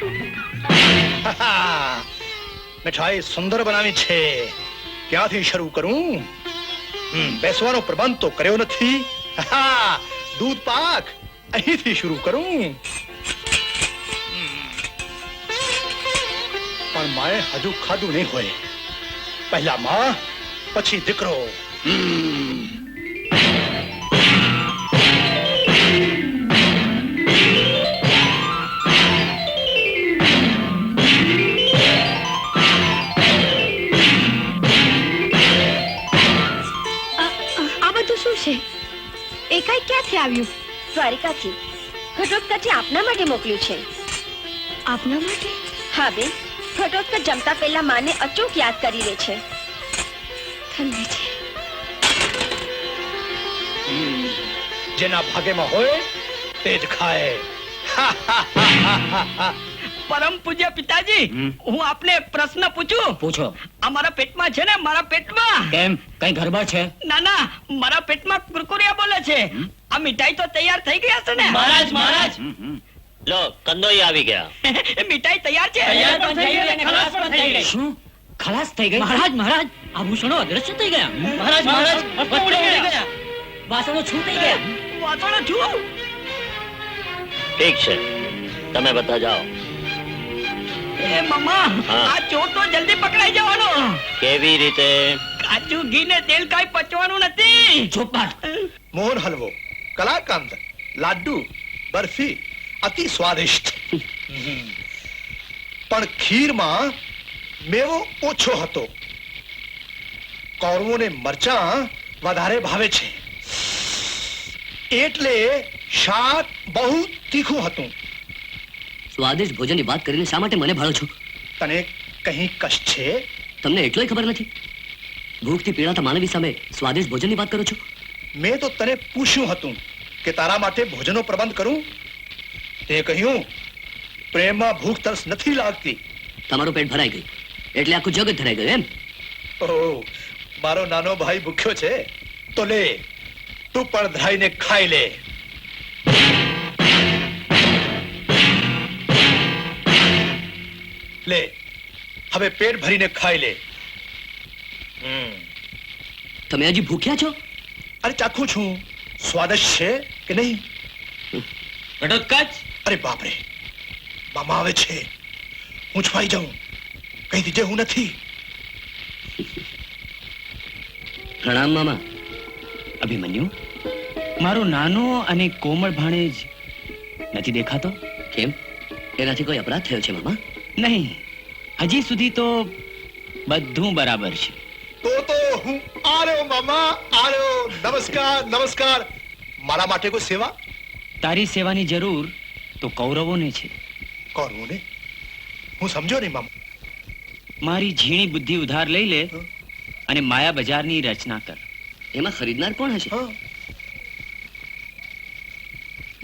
મીઠાઈ સુંદર બનાવી છે. ક્યાંથી શરૂ કરું? બેસવાનો પ્રબંધ તો કર્યો નથી. દૂધ પાક, અહીંથી શરૂ કરું. પણ માએ હજુ ખાધું નહીં હોય. પહેલા માં, પછી દીકરો. હમ. એકાઈ ક્યાંથી આવ્યું? દ્વારિકાથી. ઘટોત્કચે આપના માટે મોકલ્યું છે. આપના માટે? હા બેન. ઘટોત્કચ જમતા પહેલા માને અચૂક યાદ કરી લે છે. જેના ભાગેમાં હોય તે જ ખાય. પરમ પૂજ્ય પિતાજી હું આપને પ્રશ્ન પૂછું? પૂછો. આ મારા પેટમાં છે ને? મારા પેટમાં? કેમ? કઈ ગરબા છે? ના ના મારા પેટમાં કુરકુરિયા બોલે છે. આ મીઠાઈ તો તૈયાર થઈ ગયા છે ને? મહારાજ, મહારાજ. લો કંદોઈ આવી ગયા. મીઠાઈ તૈયાર છે? તૈયાર પણ થઈ ગઈ અને ખલાસ પણ થઈ ગઈ. શું? ખલાસ થઈ ગઈ? મહારાજ મહારાજ આભૂષણો અદ્રશ્ય થઈ ગયા. મહારાજ મહારાજ વસ્ત્રો ગયા. વાસણો છૂટી ગયા. વાસણો છૂ? ઠીક છે. તમે બધા જાઓ. એ મમ્મા આ ચોર તો જલ્દી પકડાઈ જવાનો. કેવી રીતે? કાચું ઘી ને તેલ કાંઈ પચવાનું નથી. ચોપાટ. મોહન હલવો કલાકાંદ લાડુ બરફી અતિ સ્વાદિષ્ટ. પણ ખીરમાં મેવો ઓછો હતો. કૌરવોને મરચાં વધારે ભાવે છે. એટલે શાક બહુ તીખું હતું. સ્વાદિષ્ટ ભોજનની વાત કરીને શા માટે મને ભાળો છો? તને કहीं કશ છે? તમને એટલોય ખબર નથી? ભૂખથી પીડાતા માનવી સામે સ્વાદિષ્ટ ભોજનની વાત કરો છો? મેં તો તને પૂછ્યું હતું કે તારા માટે ભોજનનો પ્રબંધ કરું? તે કહ્યું પ્રેમમાં ભૂખ તરસ નથી લાગતી. તમારું પેટ ભરાઈ ગયું. એટલે આખું જગત ધરાઈ ગયું એમ? ઓહ મારો નાનો ભાઈ ભૂખ્યો છે. તો લે તું પણ ધરાઈને ખાઈ લે. લે. હવે પેટ ભરીને ખાઈ લે. તમે હજી ભૂખ્યા છો? અરે ચાખું છું. સ્વાદિષ્ટ છે કે નહીં? અરે બાપરે. મામા આવે છે. હું છવાઈ જાઉં. કઈ દીજે હું નથી. પ્રણામ મામા. અભિમન્યુ. મારો નાનો અને કોમળ ભાણેજ. નથી દેખાતો? કેમ? એનાથી કોઈ અપરાધ થયો છે મામા? નહીં હજી સુધી તો બધું બરાબર છે. તો તો હું આર્યો મામા આર્યો. નમસ્કાર નમસ્કાર. મારા માટે કોઈ સેવા? તારી સેવાની જરૂર તો કૌરવોને છે. કૌરવોને? હું સમજો નહીં મામા. મારી ઝીણી બુદ્ધિ ઉધાર લઈ લે અને માયા બજારની રચના કર. એમાં ખરીદનાર કોણ હશે?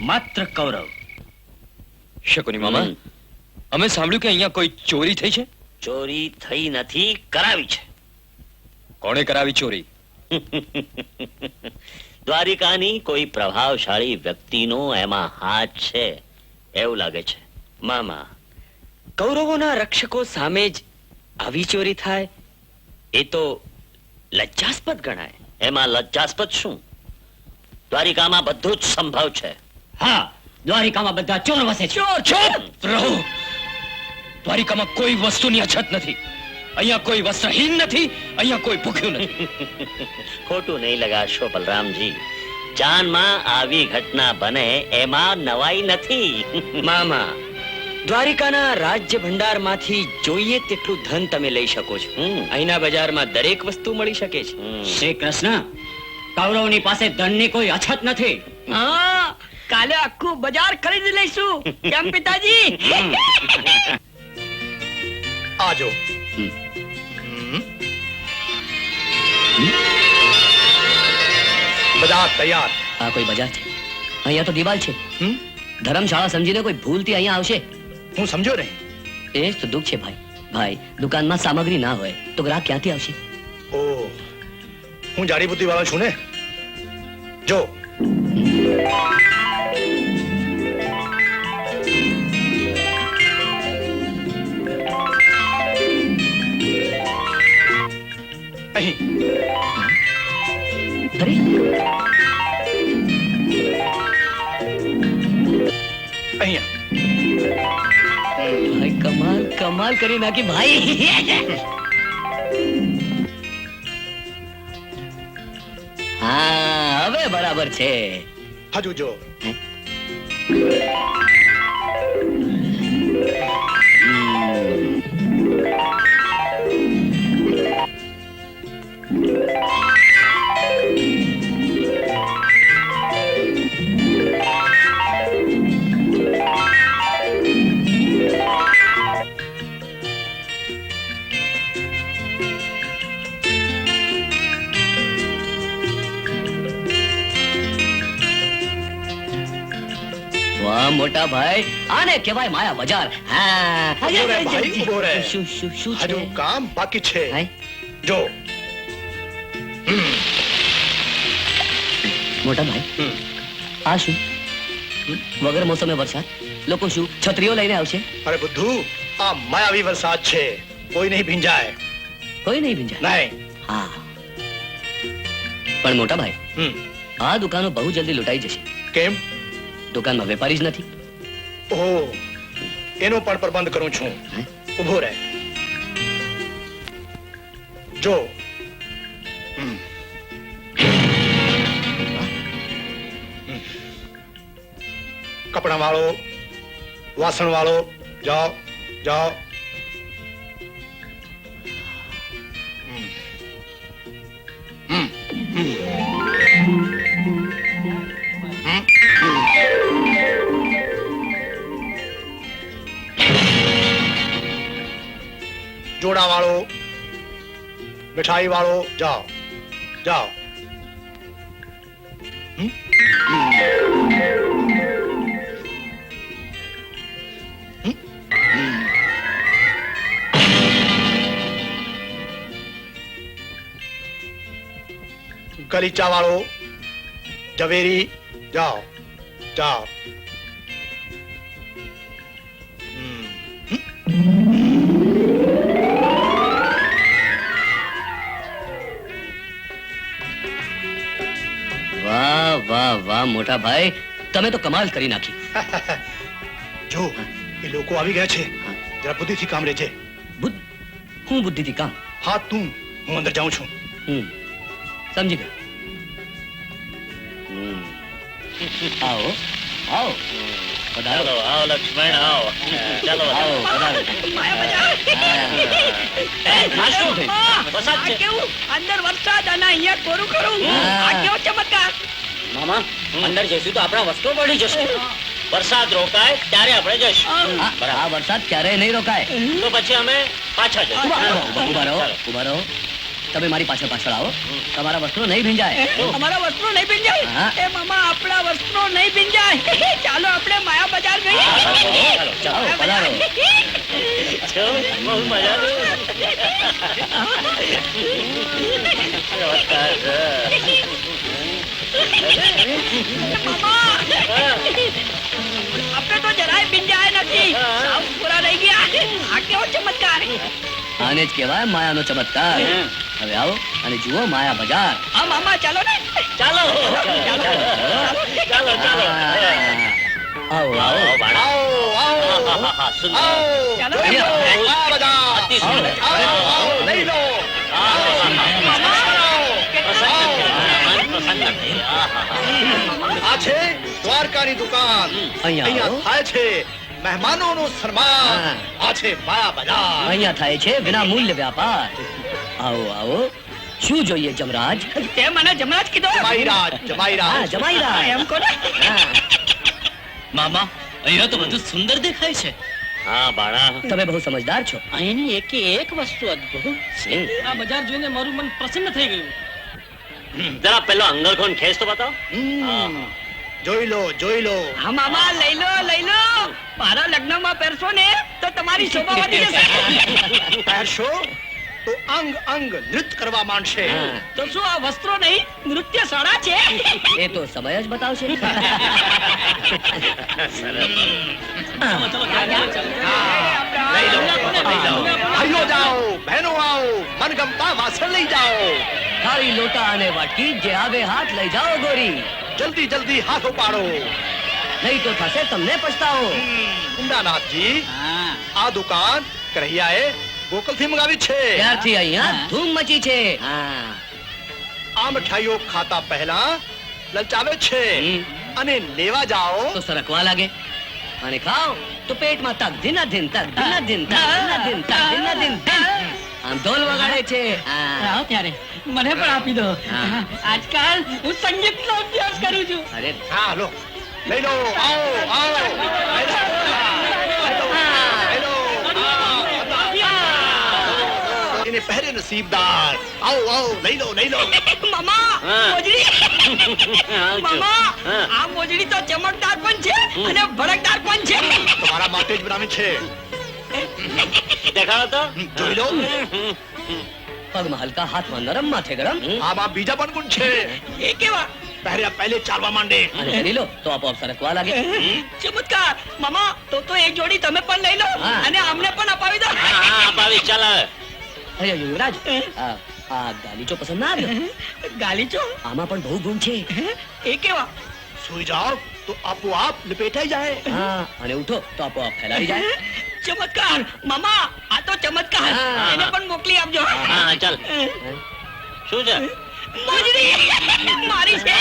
માત્ર કૌરવ. શકુની મામા. અમે સાંભળ્યું કે અહીંયા કોઈ ચોરી થઈ છે? ચોરી થઈ નથી કરાવી છે. કોણે કરાવી ચોરી? દ્વારિકાની કોઈ પ્રભાવશાળી વ્યક્તિનો એમાં હાથ છે એવું લાગે છે. મામા કૌરવોના રક્ષકો સામે જ આવી ચોરી થાય? એ તો લજ્જાસ્પદ ગણાય. એમાં લજ્જાસ્પદ શું? દ્વારિકામાં બધું જ સંભવ છે. હા દ્વારિકામાં બધા ચોર વસે છે. ચોર ચૂપ રહો. દ્વારિકામાં કોઈ વસ્તુની અછત નથી. અહીંયા કોઈ વસ્ત્રહીન નથી અહીંયા કોઈ ભૂખ્યું નથી. ખોટું નહીં લગાશો બલરામજી. જાનમાં આવી ઘટના બને એમાં નવાઈ નથી. મામા દ્વારિકાના રાજ્ય ભંડારમાંથી જોઈએ તેટલું ધન તમે લઈ શકો છો. હમ. અહીંના બજારમાં દરેક વસ્તુ મળી શકે છે. શ્રી કૃષ્ણ કૌરવની પાસે ધનની કોઈ અછત નથી. હા કાલે આખું બજાર ખરીદી લઈશું. કેમ પિતાજી? આજો. બધા તૈયાર. આ કોઈ બજાર છે? અહીંયા તો દિવાલ છે. હમ? ધર્મશાળા સમજીને કોઈ ભૂલથી અહીંયા આવશે? હું સમજો નહીં એ જ તો દુઃખ છે ભાઈ. ભાઈ દુકાનમાં સામગ્રી ના હોય તો ગ્રાહક ક્યાંથી આવશે? ઓ હું જાડી બુદ્ધિ વાળો છું ને? જો અહીંયા. કમાલ કમાલ કરી નાખી ભાઈ. હા હવે બરાબર છે. હજુ જો. મોટા ભાઈ આને કહેવાય માયા બજાર. હા. ઊભો રહે ભાઈ, ઊભો રહે. શું શું શું છે? હજુ કામ બાકી છે. હાય? જો. મોટા ભાઈ હમ. આ શું? વગર મોસમે વરસાદ? લોકો શું છત્રીઓ લઈને આવશે? અરે બુદ્ધુ આ માયાવી વરસાદ છે. કોઈ નહીં ભીંજાય. કોઈ નહીં ભીંજાય? નહીં. હા. પણ મોટા ભાઈ હમ. આ દુકાનો બહુ જલ્દી લૂંટાઈ જશે. કેમ? દુકાનમાં વેપારી જ નથી. ઓહો. એનો પણ પ્રબંધ કરું છું? ઊભો રહે. જો. કપડા વાળો વાસણ વાળો જાઓ જાઓ. મીઠાઈ વાળો જાઓ જાઓ હમ? હમ? ગલીચા વાળો ઝવેરી જાઓ જાઓ વાહ વાહ વાહ મોટા ભાઈ તમે તો કમાલ કરી નાખી. જો એ લોકો આવી ગયા છે. જરા બુદ્ધિથી કામ લેજે બુદ્ધ? હું બુદ્ધિથી કામ? હા તું. હું અંદર જાઉં છું. હમ. સમજી ગયો. આવો. આવો. પધારો આવો લક્ષ્મણ આવો ચાલો આવો પધારો આ શું થયું? આ વરસાદ છે. કેવું અંદર વરસાદ અને અહીંયા કોરું કરું. આ કેવો ચમત્કાર. મામા અંદર જઈશું તો આપણા વસ્ત્રો પડી જશે. વરસાદ રોકાય ત્યારે આપણે જઈશું. આ આ વરસાદ ક્યારેય નહીં રોકાય. તો પછી અમે પાછા જઈશું. ઊભા રહો ઊભા રહો. તમે મારી પાછળ પાછળ આવો. તમારા વસ્ત્રો નહીં ભીંજાય. અમારા વસ્ત્રો નહીં ભીંજાય. એ મામા આપણા વસ્ત્રો નહીં ભીંજાય. ચાલો આપણે માયા બજાર જઈએ. ચાલો પધારો? બહુ મજા આપણે તો જરાય ભીંજાય નથી. સાવ પૂરા રહી ગયા. આ કેવો ચમત્કાર. આને જ કહેવાય માયાનો ચમત્કાર. હવે આવો અને જુઓ માયા બજાર. આ મામા ચાલો ને. ચાલો. ચાલો ચાલો ચાલો. આવો આવો. આવો આવો સુંદર. ચાલો. આ બધા. અતિ સુંદર. આવો, લઈ લો. આ છે દ્વારકાની દુકાન. અહીંયા થાય છે મહેમાનોનું સન્માન. આ છે માયા બજાર. અહીંયા થાય છે વિના મૂલ્ય વ્યાપાર. આવો આવો. શું જોઈએ જમરાજ? તે મને જમરાજ કીધો. જમાઈરાજ જમાઈરાજ. જમાઈરાજ. એમ કોને? મામા અહીંયા તો બધું સુંદર દેખાય છે. હા બાળા. તમે બહુ સમજદાર છો. અહીંની એક એક વસ્તુ અદ્ભુત છે. આ બજાર જોઈને મારું મન પ્રસન્ન થઈ ગયું. જરા પેલો અંગરખોન ખેંચ તો બતાવો જોઈ લો જોઈ લો. હા મામા લઈ લો લઈ લો. મારા લગ્નમાં પહેરશો ને તો તમારી શોભા વધી જશે. પહેરશો? તો અંગ અંગ નૃત્ય કરવા માંડશે. તો શું આ વસ્ત્રો નહીં? નૃત્ય શાળા છે? એ તો સમય જ બતાવશે. લઈ ભાઈઓ જાઓ બહેનો આવો મનગમતા વાસણ લઈ જાઓ. થાળી લોટા અને વાટકી જે આવે હાથ લઈ જાઓ ગોરી. જલ્દી જલ્દી હાથો પાડો. નહીં તો થશે તમને પછતાવો. ઊંડાનાથજી આ દુકાન કરૈયાએ ગોકુલથી મંગાવી છે. ત્યારથી અહીંયા ધૂમ મચી છે. હા. આ મીઠાઈઓ ખાતા પહેલા લલચાવે છે. અને લેવા જાઓ. તો સરકવા લાગે. અને ખાઓ. તો પેટમાં તક ધીના ધીન તક ધીના ધીન તક ધીના ધીન તક ધીના ધીન ધીન. આમ ઢોલ વગાડે છે. હા. આવો ત્યારે મને પણ આપી દો. આજકાલ હું સંગીતનો અભ્યાસ કરું છું. અરે હા લો. લઈ લો. આવો આવો. એને પહેરે નસીબદાર આવો આવો લઈ લો લઈ લો મામા. મોજડી હા, મામા. આ મોજડી તો ચમકદાર પણ છે અને ભડકદાર પણ છે। તમારા માટે જ બનાવી છે। દેખાડો તો। જોઈ લો। પગમાં હલકા હાથમાં નરમ માથે ગરમ। આમાં બીજા પણ ગુણ છે। એ કેવા? પહેર્યા પહેલે ચાલવા માંડે। અને કરી લો તો આપોઆપ સરકવા લાગે। ચમત્કાર! મામા તો તો એક જોડી તમે પણ લઈ લો અને અમને પણ અપાવી દો। હા હા અપાવી ચાલ અરે યુવરાજ. આ ગાલીચો પસંદ ના આવ્યો? ગાલીચો? આમાં પણ બહુ ગુણ છે. એ કેવા? સુઈ જાઓ તો આપોઆપ લપેટાઈ જાય. હા અને ઉઠો તો આપોઆપ ફેલાઈ જાય. ચમત્કાર! મામા આ તો ચમત્કાર! એને પણ મોકલી આપજો. હા ચાલ. શું છે? મોજડી! મારી છે!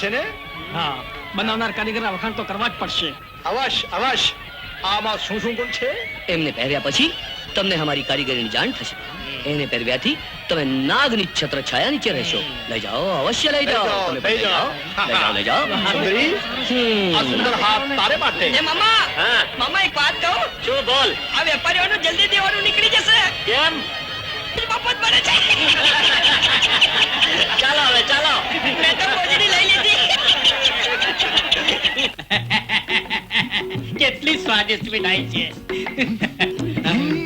છે ને? હા બનાવનાર કારીગરના વખાણ તો કરવા જ પડશે. અવશ અવશ. આમાં શું શું ગુણ છે? એમને પહેર્યા પછી તમને અમારી કારીગરીની જાણ થશે. એને પહેરવ્યાથી તમે નાગની છત્ર છાયા નીચે રહેશો. લઈ જાઓ અવશ્ય લઈ જાઓ. લઈ જાઓ, તમે લઈ જાઓ. લઈ જાઓ લઈ જાઓ. સુંદરી આ સુંદર હાથ તારે માટે. એ મામા હા. મામા એક વાત કહું? શું બોલ? આ વેપારીઓનું જલ્દી દેવાનું નીકળી જશે. કેમ? મફત બને છે. ચાલો હવે ચાલો. મેં તો કોજડી લઈ લીધી. કેટલી સ્વાદિષ્ટ મીઠાઈ છે.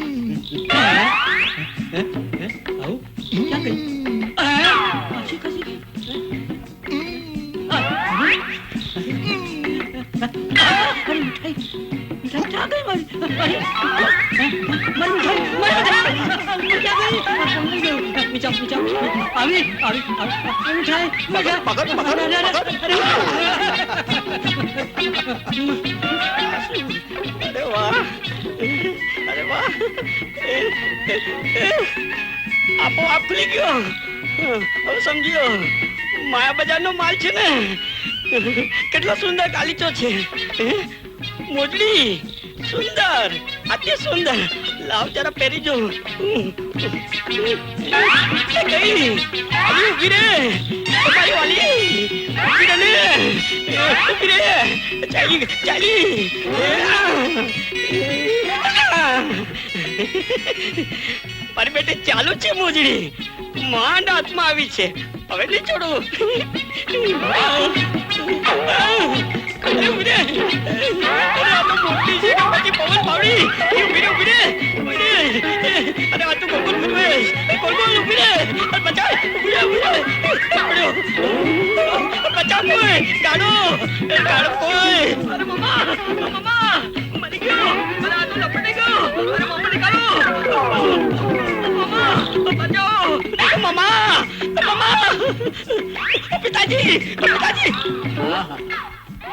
વાહ આપો આપ ખુલી ગયો હવે સમજ્યો માયા બજારનો માલ છે ને. કેટલો સુંદર કાલીચો છે? મોજડી. સુંદર અતિ સુંદર લાવ જરા પહેરી જો ગઈ અલી ઊભી રે મારી વાલી ઊભી ચાલી ચાલી પર બેટે ચાલુ છે મોજડી માંડ હાથમાં આવી છે હવે નહીં છોડું અરે ઊભી રે અરે આ તો મોટી છે પછી પવન પાવડી ઊભી રે ઊભી રે અરે આ તો ગુરવેશ એ ગોકુલ ઊભી રે બચાવ ઊભી રે ઊભી રે કોઈ ગાડો એ કોઈ અરે મમ્મા મમ્મા મરી ગયો અરે આ તો લપટી ગયો અરે મમ્મા નીકાળો મમ્મા મમ્મા મમ્મા પિતાજી પિતાજી.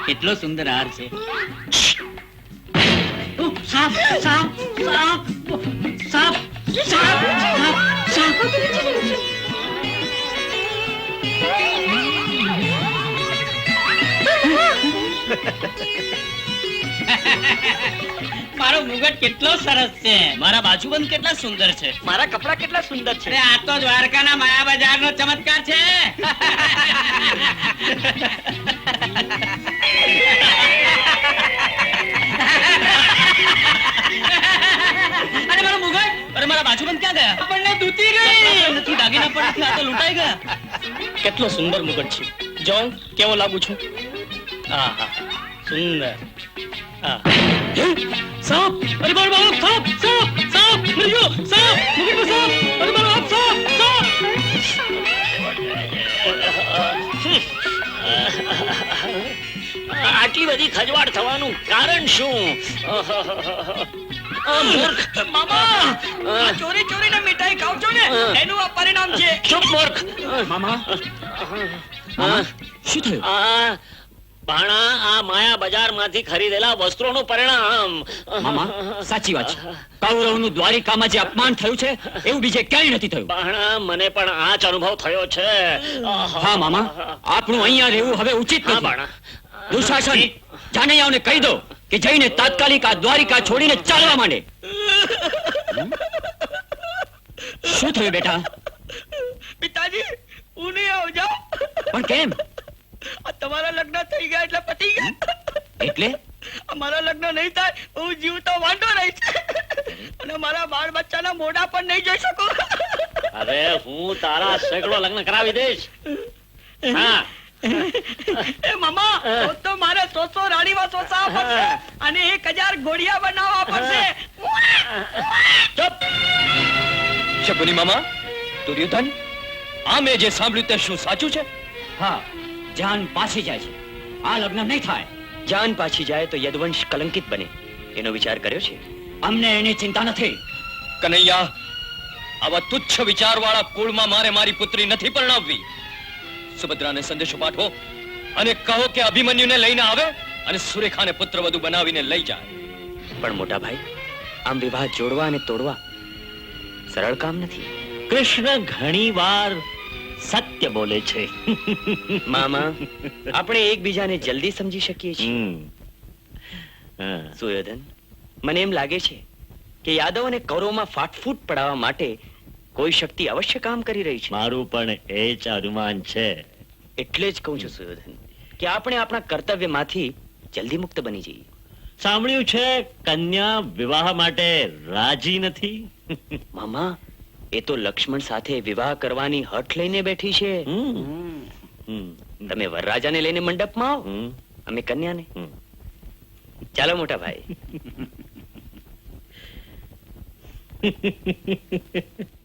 કેટલો સુંદર હાર છે. સાપ સાપ સાપ સાપ સાપ સાપ. મારો મુગટ કેટલો સરસ છે. મારા બાજુબંધ કેટલા સુંદર છે. મારા કપડા કેટલા સુંદર છે. આ તો દ્વારકાના માયા બજાર નો ચમત્કાર છે. અરે મારો મુગટ! અરે મારા બાજુબંધ ક્યાં ગયા? આપણને દૂતી ગઈ. નથી દાગીના પડ્યા આ તો લૂંટાઈ ગયા. કેટલો સુંદર મુગટ છે. જો કેવો લાગુ છું? આહા સુંદર. આ. સાપ અરે મારો બાપ સાપ સાપ સાપ મરી ગયો સાપ મુગટમાં સાપ અરે મારો બાપ સાપ. સાપ આટલી બધી ખજવાડ થવાનું કારણ શું? મૂર્ખ. મામા આ ચોરી ને મીઠાઈ ખાવ છો ને? એનું આ પરિણામ છે. ચૂપ મૂર્ખ. મામા શું થયું? ભાણા આ માયા બજારમાંથી ખરીદેલા વસ્ત્રોનું પરિણામ. મામા સાચી વાત છે. કૌરવનું દ્વારિકામાં જે અપમાન થયું છે એવું બીજે ક્યાંય નથી થયું. ભાણા મને પણ આ જ અનુભવ થયો છે. હા મામા આપણું અહીંયા રહેવું હવે ઉચિત નથી. ભાણા. દુશાસન જાનૈયાઓને કહી દો કે જઈને તાત્કાલિક આ દ્વારિકા છોડીને ચાલવા માંડે. શું થયું બેટા? પિતાજી હું નહીં આવું પણ કેમ? તમારા લગ્ન થઈ ગયા એટલે પતી ગયા. એટલે? અમારા લગ્ન નહીં થાય હું જીવતો વાંઢો રહીશ. અને મારા બાળ બચ્ચાના મોઢા પણ નહીં જોઈ શકું. અરે હું તારા સેંકડો લગ્ન કરાવી દઈશ. હા. એ મામા તો તો મારે સો સો રાણીમાં સોસાવા પડશે અને એક હજાર ઘોડિયા બનાવવા પડશે. શકુની મામા દુર્યોધન આ મેં જે સાંભળ્યું તે શું સાચું છે? હા. જાન પાછી જાય છે. આ લગ્ન નહીં થાય. જાન પાછી જાય તો યદવંશ કલંકિત બને. એનો વિચાર કર્યો છે? અમને એની ચિંતા નથી. કનૈયા આવા તુચ્છ વિચારવાળા કુળમાં મારે મારી પુત્રી નથી પરણાવવી. સુભદ્રાને સંદેશો પાઠવો અને કહો કે અભિમન્યુને લઈને આવે અને સુરેખાને પુત્રવધુ બનાવીને લઈ જાય. પણ મોટા ભાઈ આમ વિવાહ જોડવા અને તોડવા સરળ કામ નથી. કૃષ્ણ ઘણી વાર સત્ય બોલે છે. મામા આપણે એકબીજાને જલ્દી સમજી શકીએ છીએ. સુયોધન મને એમ લાગે છે કે યાદવ અને કૌરવમાં ફાટફૂટ પડાવવા માટે કોઈ શક્તિ અવશ્ય કામ કરી રહી છે. મારું પણ એ જ અનુમાન છે. એટલે જ કહું છું સુયોધન કે આપણે આપણા કર્તવ્યમાંથી જલ્દી મુક્ત બની જઈએ. સાંભળ્યું છે કન્યા વિવાહ માટે રાજી નથી? મામા એ તો લક્ષ્મણ સાથે વિવાહ કરવાની હઠ લઈને બેઠી છે. તમે વરરાજાને લઈને મંડપમાં આવો. અમે કન્યાને. ચાલો મોટા ભાઈ.